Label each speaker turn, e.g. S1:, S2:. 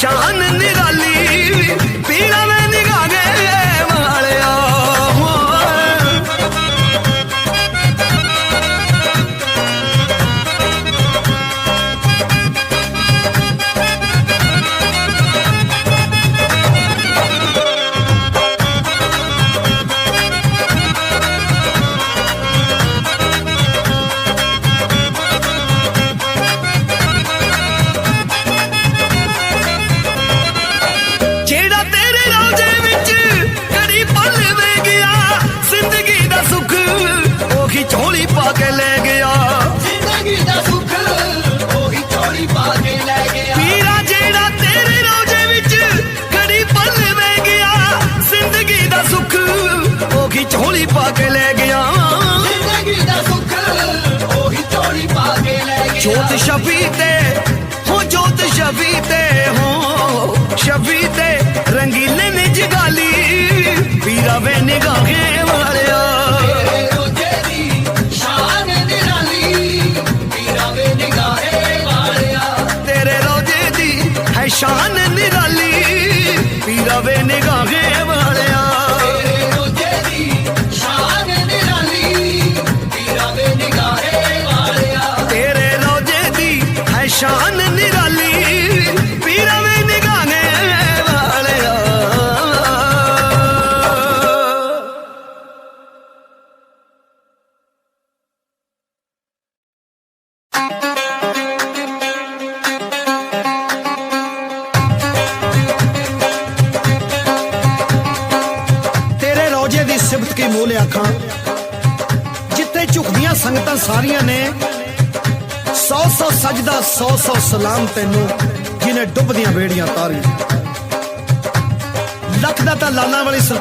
S1: ਸ਼ਾਨ ਨਿਰਾਲੀ
S2: ਪੀਰਾ ਪਾ ਕੇ ਲੈ ਗਿਆ।
S1: ਜ਼ਿੰਦਗੀ ਦਾ ਸੁੱਖ ਉਹੀ ਚੋਰੀ ਪਾ ਕੇ ਲੈ ਗਿਆ
S2: ਜੋਤ ਸ਼ਬੀ ਤੇ, ਹੋ ਜੋਤ ਸ਼ਬੀ ਤੇ, ਹੋ ਸ਼ਬੀ ਤੇ ਰੰਗੀਲੇ ਨੇ ਜਗਾਲੀ, ਪੀਰਾ ਵੇ ਨਿਗਾਹੇ ਵਾਲਿਆ।
S1: ਤੇਰੇ ਰੋਜੇ ਦੀ
S2: ਹੈ ਸ਼ਾਨ ਨਿਰਾਲੀ, ਪੀਰਾ ਵੇ ਨਿਗਾਹੇ
S1: ਤੇਰੇ ਰੋਜੇ ਦੀ
S2: ਸਿਫਤ ਕੀ ਮੋਲ ਆਖਾਂ ਜਿੱਥੇ ਝੁਕਦੀਆਂ ਸੰਗਤਾਂ ਸਾਰੀਆਂ ਨੇ ਸੌ ਸੌ ਸਜਦਾ ਸੌ ਸੌ ਸਲਾਮ ਤੈਨੂੰ, ਜਿਨੇ ਡੁੱਬਦੀਆਂ ਬੇੜੀਆਂ ਤਾਰੀ ਲੱਖ ਦਾ ਤਾਂ ਲਾਲਾਂ ਵਾਲੀ ਸਰਕਾਰ